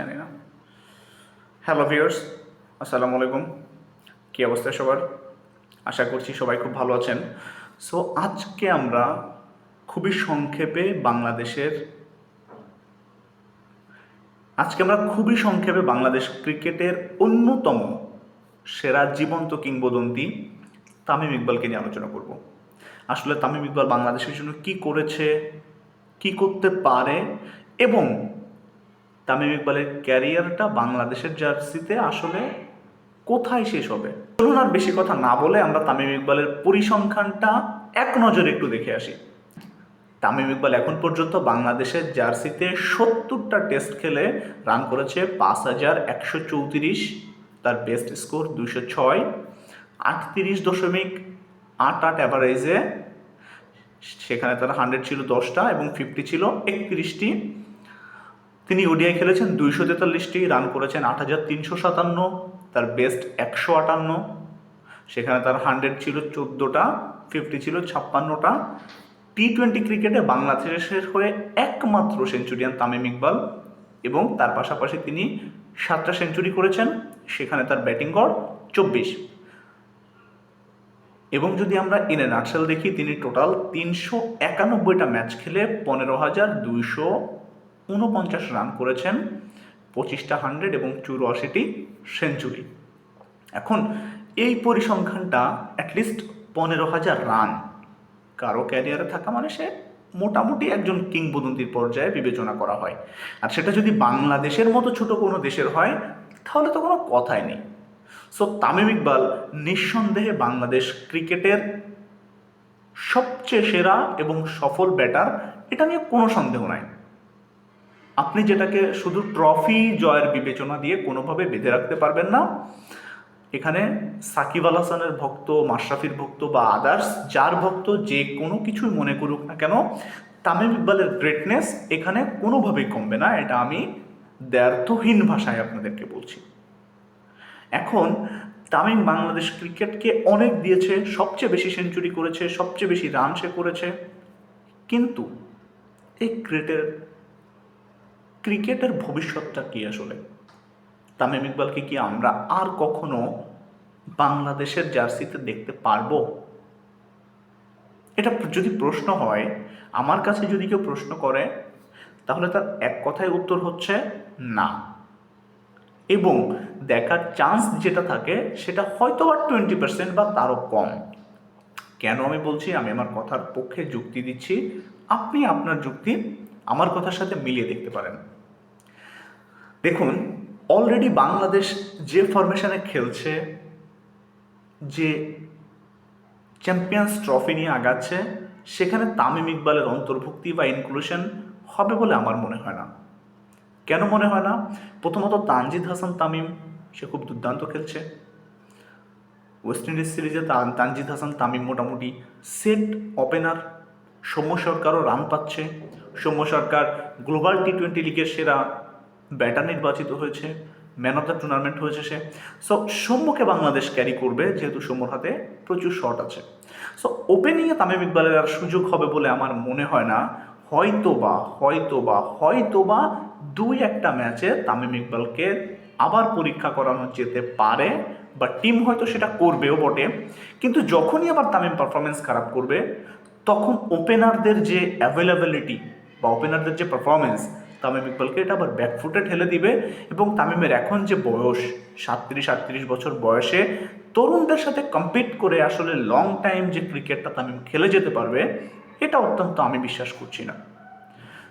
জানি না hello viewers আসসালামু আলাইকুম। কী অবস্থা সবার? আশা করছি সবাই খুব ভালো আছেন। সো আজকে আমরা খুবই সংক্ষেপে বাংলাদেশের আজকে আমরা খুবই সংক্ষেপে বাংলাদেশ ক্রিকেটের অন্যতম সেরা জীবন্ত কিংবদন্তি তামিম ইকবালকে নিয়ে আলোচনা করব। আসলে তামিম ইকবাল বাংলাদেশের জন্য কি করেছে, কি করতে পারে এবং তামিম ইকবালের ক্যারিয়ারটা বাংলাদেশের জার্সিতে আসলে কোথায় শেষ হবে? চলুন আর বেশি কথা না বলে আমরা তামিম ইকবালের পরিসংখ্যানটা এক নজরে একটু দেখে আসি। তামিম ইকবাল এখন পর্যন্ত বাংলাদেশের জার্সিতে সত্তরটা টেস্ট খেলে রান করেছে পাঁচ হাজার একশো চৌত্রিশ, তার বেস্ট স্কোর দুশো ছয়, আটত্রিশ দশমিক আট আট অ্যাভারেজে সেখানে তার হান্ড্রেড ছিল দশটা এবং ফিফটি ছিল একত্রিশটি। তিনি ওডিআই খেলেছেন দুইশো তেতাল্লিশটি, রান করেছেন আট হাজার তিনশো সাতান্ন, তার বেস্ট একশো আটান্ন। সেখানে তার হান্ড্রেড ছিল চোদ্দোটা ফিফটি ছিল ছাপ্পান্নটা। টি টোয়েন্টি ক্রিকেটে বাংলাদেশের হয়ে একমাত্র সেঞ্চুরিয়ান তামিম ইকবাল এবং তার পাশাপাশি তিনি সাতটা সেঞ্চুরি করেছেন, সেখানে তার ব্যাটিং গড় চব্বিশ। এবং যদি আমরা ইন এ নাটসেল দেখি, তিনি টোটাল তিনশো একানব্বইটা ম্যাচ খেলে পনেরো হাজার দুইশো উনপঞ্চাশ রান করেছেন পঁচিশটা হান্ড্রেড এবং চুরাশিটি সেঞ্চুরি এখন এই পরিসংখ্যানটা অ্যাটলিস্ট পনেরো হাজার রান। কারও ক্যারিয়ারে থাকা মানে সে মোটামুটি একজন কিংবদন্তির পর্যায়ে বিবেচনা করা হয়। আর সেটা যদি বাংলাদেশের মতো ছোট কোনো দেশের হয়, তাহলে তো কোনো কথাই নেই। সো তামিম ইকবাল নিঃসন্দেহে বাংলাদেশ ক্রিকেটের সবচেয়ে সেরা এবং সফল ব্যাটার এটা নিয়ে কোনো সন্দেহ নাই। আপনি যেটাকে শুধু ট্রফি জয়ের বিবেচনা দিয়ে কোনোভাবে বেঁধে রাখতে পারবেন না। এখানে সাকিব আল হাসানের ভক্ত, মাশরাফির ভক্ত বা আদার্স যার ভক্ত যে কোনো কিছুই মনে করুক না কেন, তামিম ইকবালের গ্রেটনেস এখানে কোনোভাবেই কমবে না, এটা আমি দ্ব্যর্থহীন ভাষায় আপনাদেরকে বলছি। এখন, তামিম বাংলাদেশ ক্রিকেটকে অনেক দিয়েছে, সবচেয়ে বেশি সেঞ্চুরি করেছে, সবচেয়ে বেশি রান সে করেছে। কিন্তু, এই ক্রিকেটের ক্রিকেটের ভবিষ্যৎটা কি আসলে? তামিম ইকবালকে কি আমরা আর কখনো বাংলাদেশের জার্সিতে দেখতে পারব? এটা যদি প্রশ্ন হয়, আমার কাছে যদি কেউ প্রশ্ন করে, তাহলে তার এক কথায় উত্তর হচ্ছে না। এবং দেখার চান্স যেটা থাকে, সেটা হয়তো আর টোয়েন্টি পার্সেন্ট বা তারও কম। কেন আমি বলছি, আমি আমার কথার পক্ষে যুক্তি দিচ্ছি। আপনি আপনার যুক্তি আমার কথার সাথে মিলিয়ে দেখতে পারেন। দেখুন অলরেডি বাংলাদেশ যে ফরমেশনে খেলছে, যে চ্যাম্পিয়ন্স ট্রফি নিয়ে আগাচ্ছে, সেখানে তামিম ইকবালের অন্তর্ভুক্তি বা ইনক্লুশন হবে বলে আমার মনে হয় না। কেন মনে হয় না? প্রথমত তানজিদ হাসান তামিম, সে খুব দুর্দান্ত খেলছে। ওয়েস্ট ইন্ডিজ সিরিজে তানজিদ হাসান তামিম মোটামুটি সেট ওপেনার সৌম্য সরকারও রান পাচ্ছে। Soumya Sarkar global T twenty লিগের সেরা ব্যাটার নির্বাচিত হয়েছে ম্যান অফ দ্য টুর্নামেন্ট হয়েছে সে। সো সৌম্যকে বাংলাদেশ ক্যারি করবে যেহেতু সৌম্যর হাতে প্রচুর শট আছে। সো ওপেনিংয়ে তামিম ইকবালের আর সুযোগ হবে বলে আমার মনে হয় না। হয়তো বা হয়তো বা হয়তো বা দুই একটা ম্যাচে তামিম ইকবালকে আবার পরীক্ষা করানো যেতে পারে বা টিম হয়তো সেটা করবেও বটে। কিন্তু যখনই আবার তামিম পারফরমেন্স খারাপ করবে তখন ওপেনারদের যে অ্যাভেলেবিলিটি বা ওপেনারদের যে পারফরমেন্স তামিম ইকবালকে এটা আবার ব্যাকফুটে ঠেলে দিবে এবং তামিমের এখন যে বয়স, সাতত্রিশ, আটত্রিশ বছর বয়সে, তরুণদের সাথে কম্পিট করে আসলে লং টাইম যে ক্রিকেটটা তামিম খেলে যেতে পারবে, এটা অত্যন্ত আমি বিশ্বাস করছি না।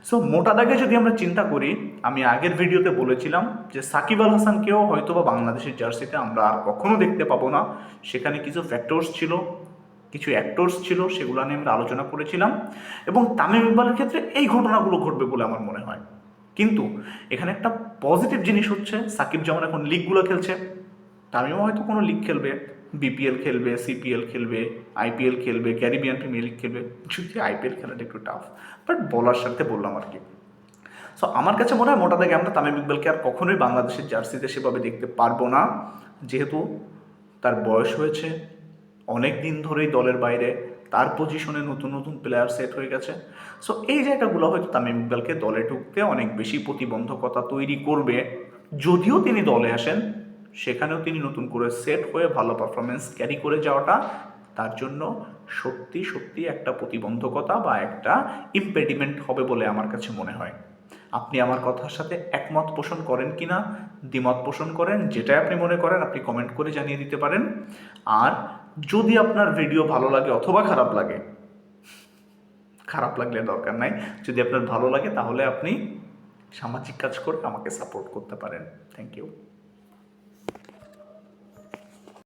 সো মোটা দাগে যদি আমরা চিন্তা করি, আমি আগের ভিডিওতে বলেছিলাম যে সাকিব আল হাসানকেও হয়তো বা বাংলাদেশের জার্সিতে আমরা আর কখনো দেখতে পাবো না। সেখানে কিছু ফ্যাক্টরস ছিল কিছু অ্যাক্টরস ছিল, সেগুলো নিয়ে আমরা আলোচনা করেছিলাম। এবং তামিম ইকবালের ক্ষেত্রে এই ঘটনাগুলো ঘটবে বলে আমার মনে হয়। কিন্তু এখানে একটা পজিটিভ জিনিস হচ্ছে, সাকিব যেমন এখন লিগগুলো খেলছে। তামিমও হয়তো কোনো লিগ খেলবে বিপিএল খেলবে সিপিএল খেলবে আইপিএল খেলবে ক্যারিবিয়ান প্রিমিয়ার লিগ খেলবে। যদি আইপিএল খেলাটা একটু টাফ বাট বলার সাথে বললাম আর কি। সো আমার কাছে মনে হয় মোটা দাগে আমরা তামিম ইকবালকে আর কখনোই বাংলাদেশের জার্সিতে সেভাবে দেখতে পারব না। যেহেতু তার বয়স হয়েছে অনেক দিন ধরেই দলের বাইরে, তার পজিশনে নতুন নতুন প্লেয়ার সেট হয়ে গেছে। সো এই জায়গাগুলো হয়তো তামিম ইকবালকে দলে ঢুকতে অনেক বেশি প্রতিবন্ধকতা তৈরি করবে। যদিও তিনি দলে আসেন, সেখানেও তিনি নতুন করে সেট হয়ে ভালো পারফরমেন্স ক্যারি করে যাওয়াটা তার জন্য সত্যি সত্যি একটা প্রতিবন্ধকতা বা একটা ইম্পেডিমেন্ট হবে বলে আমার কাছে মনে হয়। আপনি আমার কথার সাথে একমত পোষণ করেন কি না দ্বিমত পোষণ করেন, যেটাই আপনি মনে করেন, আপনি কমেন্ট করে জানিয়ে দিতে পারেন। আর যদি আপনার ভিডিও ভালো লাগে অথবা খারাপ লাগে, খারাপ লাগলে দরকার নাই, যদি আপনার ভালো লাগে তাহলে আপনি সামাজিক কাজ করে আমাকে সাপোর্ট করতে পারেন। Thank you